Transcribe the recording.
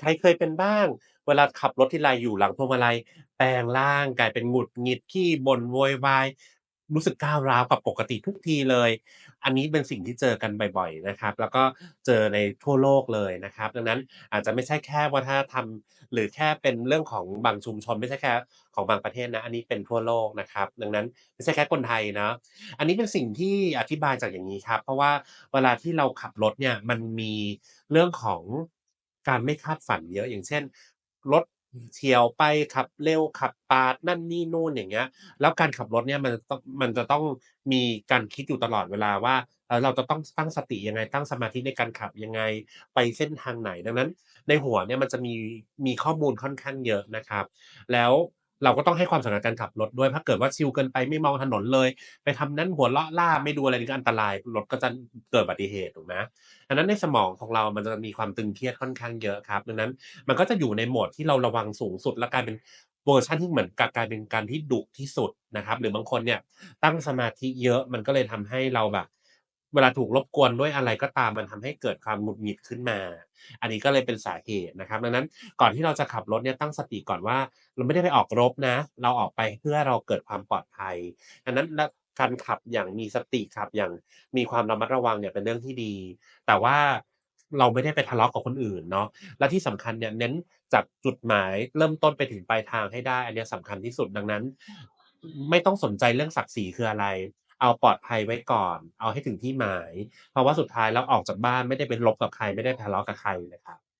ใครเคยเป็นบ้าง เวลาขับรถทีไรอยู่หลังพวงมาลัย แปลงร่างกลายเป็นหงุดหงิดขี้บ่นโวยวาย รู้สึกก้าวร้าวกว่าปกติทุกทีเลย อันนี้เป็นสิ่งที่เจอกันบ่อยๆนะครับ แล้วก็เจอในทั่วโลกเลยนะครับ ดังนั้นอาจจะไม่ใช่แค่วัฒนธรรม หรือแค่เป็นเรื่องของบางชุมชน ไม่ใช่แค่ของบางประเทศนะ อันนี้เป็นทั่วโลกนะครับ ดังนั้นไม่ใช่แค่คนไทยนะ อันนี้เป็นสิ่งที่อธิบายจากอย่างงี้ครับ เพราะว่าเวลาที่เราขับรถเนี่ยมันมีเรื่องของ การไม่คาดฝันเยอะอย่างเช่นรถเฉี่ยวไปขับเร็วขับปาดนั่นนี่นู่นอย่างเงี้ย แล้วการขับรถเนี่ยมันจะต้องมันจะต้องมีการคิดอยู่ตลอดเวลาว่าเอ่อเราจะต้องตั้งสติยังไงตั้งสมาธิในการขับยังไงไปเส้นทางไหนดังนั้น ในหัวเนี่ยมันจะมีมีข้อมูลค่อนข้างเยอะนะครับ แล้ว เราก็ต้องให้ความสำคัญการขับรถด้วยถ้าเกิดว่าชิลเกินไปไม่มองถนนเลย ไปทำนั่นหัวเราะล่าไม่ดูอะไรนี่ก็อันตรายรถก็จะเกิดอุบัติเหตุถูกไหมดังนั้นในสมองของเรามันจะมีความตึงเครียดค่อนข้างเยอะครับ ดังนั้นมันก็จะอยู่ในโหมดที่เราระวังสูงสุดและกลายเป็นเวอร์ชันที่เหมือนกับกลายเป็นการที่ดุที่สุดนะครับ หรือบางคนเนี่ยตั้งสมาธิเยอะมันก็เลยทำให้เราแบบ เวลาถูกรบกวนด้วยอะไรก็ตามมันทำให้เกิดความหงุดหงิดขึ้นมา อันนี้ก็เลยเป็นสาเหตุนะครับ ดังนั้นก่อนที่เราจะขับรถเนี่ยตั้งสติก่อนว่า เราไม่ได้ไปออกรบนะ เราออกไปเพื่อเราเกิดความปลอดภัยดังนั้นการขับอย่างมีสติขับอย่างมีความระมัดระวังเนี่ยเป็นเรื่องที่ดี แต่ว่าเราไม่ได้ไปทะเลาะกับคนอื่นเนาะและที่สำคัญเนี่ยเน้นจากจุดหมายเริ่มต้นไปถึงปลายทางให้ได้ อันนี้ยสำคัญที่สุดดังนั้น ไม่ต้องสนใจเรื่องศักดิ์ศรีคืออะไร เอาปลอดภัยไว้ก่อน เอาให้ถึงที่หมาย เพราะว่าสุดท้ายแล้วออกจากบ้านไม่ได้เป็นลบกับใครไม่ได้ทะเลาะกับใครเลยครับ